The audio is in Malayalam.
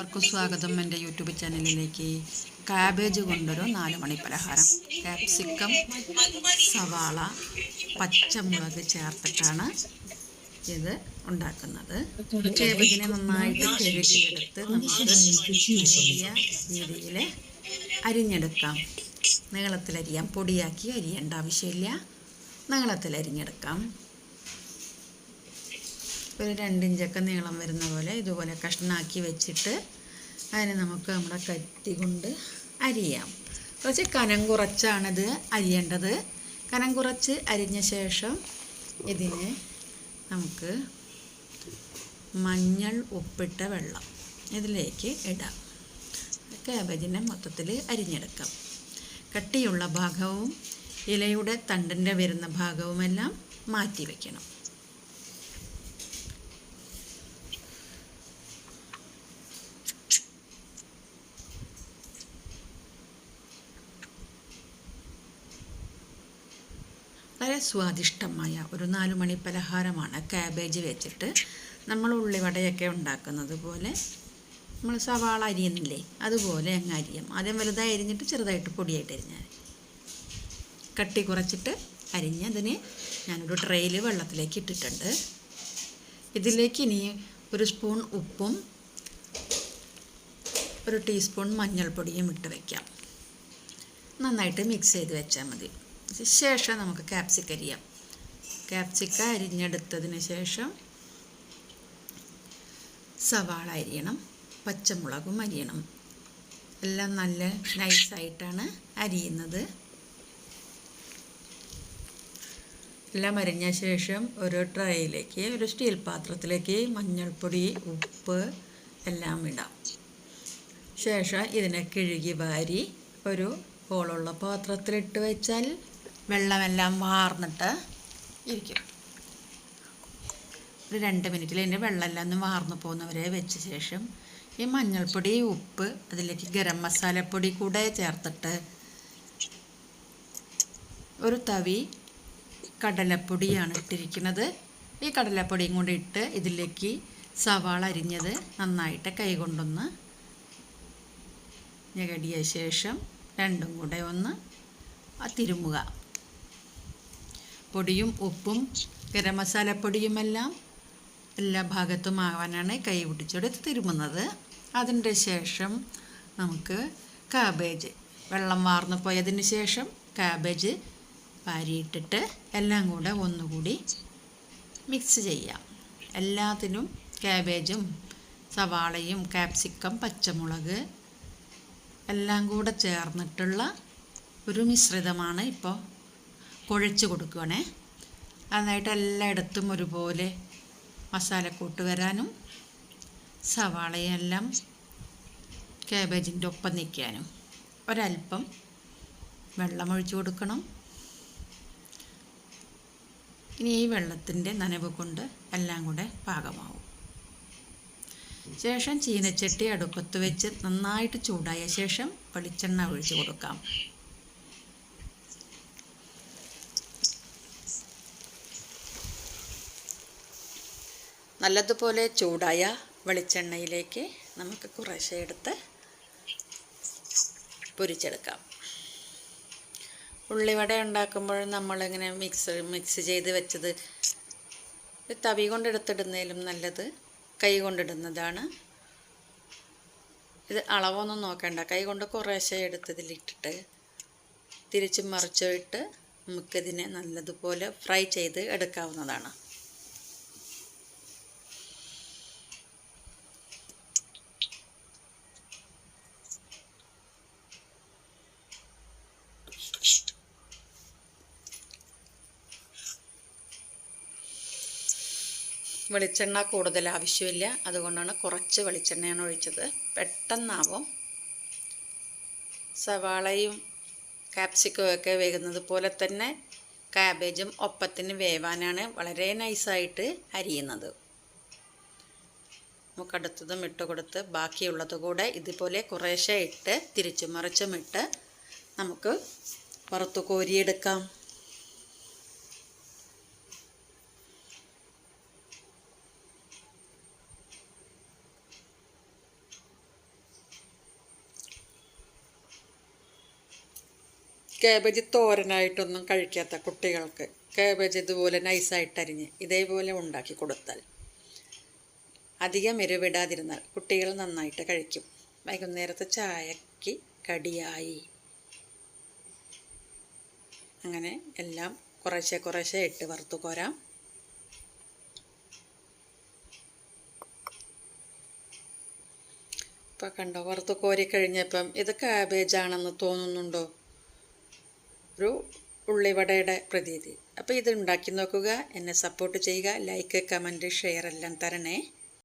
എല്ലാവർക്കും സ്വാഗതം എന്റെ യൂട്യൂബ് ചാനലിലേക്ക്. കാബേജ് കൊണ്ടൊരു നാല് മണി പലഹാരം. കാപ്സിക്കം സവാള പച്ചമുളക് ചേർത്തിട്ടാണ് ഇത് ഉണ്ടാക്കുന്നത്. കേബിനെ നന്നായിട്ട് കഴുകിയെടുത്ത് നമുക്ക് ചെറിയ രീതിയിൽ അരിഞ്ഞെടുക്കാം. നീളത്തിലരിയാം. പൊടിയാക്കി അരിയേണ്ട ആവശ്യമില്ല. നീളത്തിൽ അരിഞ്ഞെടുക്കാം ഒരു രണ്ടിഞ്ചൊക്കെ നീളം വരുന്ന പോലെ ഇതുപോലെ കഷ്ണാക്കി വെച്ചിട്ട് അതിനെ നമുക്ക് നമ്മുടെ കത്തി കൊണ്ട് അരിയാം. കുറച്ച് കനം കുറച്ചാണിത് അരിയേണ്ടത്. കനം കുറച്ച് അരിഞ്ഞ ശേഷം ഇതിന് നമുക്ക് മഞ്ഞൾ ഉപ്പിട്ട വെള്ളം ഇതിലേക്ക് ഇടാം. കാബേജിനെ മൊത്തത്തിൽ അരിഞ്ഞെടുക്കാം. കട്ടിയുള്ള ഭാഗവും ഇലയുടെ തണ്ടിന്റെ വരുന്ന ഭാഗവുമെല്ലാം മാറ്റി വയ്ക്കണം വളരെ സ്വാദിഷ്ടമായ ഒരു നാലു മണി പലഹാരമാണ് കാബേജ് വെച്ചിട്ട് നമ്മൾ ഉള്ളിവടയൊക്കെ ഉണ്ടാക്കുന്നത് പോലെ നമ്മൾ സവാള അരിയുന്നില്ലേ അതുപോലെ അങ്ങ് അരിയും. ആദ്യം വലുതായി അരിഞ്ഞിട്ട് ചെറുതായിട്ട് പൊടിയായിട്ട് അരിഞ്ഞാൽ കട്ടി കുറച്ചിട്ട് അരിഞ്ഞ് അതിന് ഞാനൊരു ട്രെയിൽ വെള്ളത്തിലേക്ക് ഇട്ടിട്ടുണ്ട്. ഇതിലേക്ക് ഇനി ഒരു സ്പൂൺ ഉപ്പും ഒരു ടീസ്പൂൺ മഞ്ഞൾപ്പൊടിയും ഇട്ട് വയ്ക്കാം നന്നായിട്ട് മിക്സ് ചെയ്ത് വെച്ചാൽ മതി. ശേഷം നമുക്ക് ക്യാപ്സിക്ക അരിയാം ക്യാപ്സിക്ക അരിഞ്ഞെടുത്തതിന് ശേഷം സവാള അരിയണം പച്ചമുളകും അരിയണം. എല്ലാം നല്ല നൈസായിട്ടാണ് അരിയുന്നത്. എല്ലാം അരിഞ്ഞ ശേഷം ഒരു ട്രൈയിലേക്ക് ഒരു സ്റ്റീൽ പാത്രത്തിലേക്ക് മഞ്ഞൾപ്പൊടി ഉപ്പ് എല്ലാം ഇടാം. ശേഷം ഇതിനെ കിഴുകി വാരി ഒരു ഹോളുള്ള പാത്രത്തിലിട്ട് വെച്ചാൽ വെള്ളമെല്ലാം വാർന്നിട്ട് ഇരിക്കും. ഒരു രണ്ട് മിനിറ്റിൽ ഇതിന്റെ വെള്ളമെല്ലാം ഒന്ന് വാർന്നു പോകുന്നവരെ വെച്ച ശേഷം ഈ മഞ്ഞൾപ്പൊടി ഉപ്പ് അതിലേക്ക് ഗരം മസാലപ്പൊടി കൂടെ ചേർത്തിട്ട് ഒരു തവി കടലപ്പൊടിയാണ് ഇട്ടിരിക്കുന്നത്. ഈ കടലപ്പൊടിയും കൂടി ഇട്ട് ഇതിലേക്ക് സവാള അരിഞ്ഞത് നന്നായിട്ട് കൈകൊണ്ടൊന്ന് ഞെകടിയ ശേഷം രണ്ടും കൂടെ ഒന്ന് തിരുമുക. പൊടിയും ഉപ്പും ഗരം മസാലപ്പൊടിയുമെല്ലാം എല്ലാ ഭാഗത്തും ആവാനാണ് കൈ പിടിച്ചെടുത്ത് തിരുമുന്നത്. അതിന്റെ ശേഷം നമുക്ക് കാബേജ് വെള്ളം വാർന്നു പോയതിന് ശേഷം കാബേജ് വാരിയിട്ടിട്ട് എല്ലാം കൂടെ ഒന്നുകൂടി മിക്സ് ചെയ്യാം. എല്ലാത്തിനും കാബേജും സവാളയും കാപ്സിക്കം പച്ചമുളക് എല്ലാം കൂടെ ചേർന്നിട്ടുള്ള ഒരു മിശ്രിതമാണ് ഇപ്പോൾ കുഴച്ച് കൊടുക്കുകയാണേ നന്നായിട്ട് എല്ലായിടത്തും ഒരുപോലെ മസാലക്കൂട്ട് വരാനും സവാളയെല്ലാം ക്യാബേജിന്റെ ഒപ്പം നിൽക്കാനും. ഒരല്പം വെള്ളം ഒഴിച്ചു കൊടുക്കണം. ഇനി ഈ വെള്ളത്തിന്റെ നനവ് കൊണ്ട് എല്ലാം കൂടെ പാകമാവും. ശേഷം ചീനച്ചട്ടി അടുപ്പത്ത് വെച്ച് നന്നായിട്ട് ചൂടായ ശേഷം വെളിച്ചെണ്ണ ഒഴിച്ച് കൊടുക്കാം. നല്ലതുപോലെ ചൂടായ വെളിച്ചെണ്ണയിലേക്ക് നമുക്ക് കുറേശ്ശെ എടുത്ത് പൊരിച്ചെടുക്കാം. ഉള്ളിവട ഉണ്ടാക്കുമ്പോൾ നമ്മളിങ്ങനെ മിക്സ് മിക്സ് ചെയ്ത് വെച്ചത് തവി കൊണ്ടെടുത്തിടുന്നതിലും നല്ലത് കൈ കൊണ്ടിടുന്നതാണ്. ഇത് അളവൊന്നും നോക്കേണ്ട. കൈ കൊണ്ട് കുറേശ്ശെ എടുത്തതിലിട്ടിട്ട് തിരിച്ചും മറിച്ചും ഇട്ട് നമുക്കിതിനെ നല്ലതുപോലെ ഫ്രൈ ചെയ്ത് എടുക്കാവുന്നതാണ്. വെളിച്ചെണ്ണ കൂടുതൽ ആവശ്യമില്ല. അതുകൊണ്ടാണ് കുറച്ച് വെളിച്ചെണ്ണയാണ് ഒഴിച്ചത്. പെട്ടെന്നാവും. സവാളയും കാപ്സിക്കവും ഒക്കെ വേകുന്നത് പോലെ തന്നെ കാബേജും ഒപ്പത്തിന് വേവാനാണ് വളരെ നൈസായിട്ട് അരിയുന്നത്. നമുക്കടുത്തതും ഇട്ട് കൊടുത്ത് ബാക്കിയുള്ളത് കൂടെ ഇതുപോലെ കുറേശ്ശെ ഇട്ട് തിരിച്ചും മറിച്ചും ഇട്ട് നമുക്ക് പുറത്ത് കോരിയെടുക്കാം. കാബേജ് തോരനായിട്ടൊന്നും കഴിക്കാത്ത കുട്ടികൾക്ക് കേബേജ് ഇതുപോലെ നൈസായിട്ടരിഞ്ഞ് ഇതേപോലെ ഉണ്ടാക്കി കൊടുത്താൽ അധികം എരിവിടാതിരുന്നാൽ കുട്ടികൾ നന്നായിട്ട് കഴിക്കും. വൈകുന്നേരത്തെ ചായക്ക് കടിയായി. അങ്ങനെ എല്ലാം കുറേശ്ശെ കുറേശ്ശെ ഇട്ട് വറുത്തു കോരാം. ഇപ്പം കണ്ടോ വറുത്ത് കോരി കഴിഞ്ഞപ്പം ഇത് കാബേജാണെന്ന് തോന്നുന്നുണ്ടോ? ഒരു ഉള്ളിവടയുടെ പ്രതീതി. അപ്പോൾ ഇത് ഉണ്ടാക്കി നോക്കുക എന്നെ സപ്പോർട്ട് ചെയ്യുക ലൈക്ക് കമന്റ് ഷെയർ എല്ലാം തരണേ.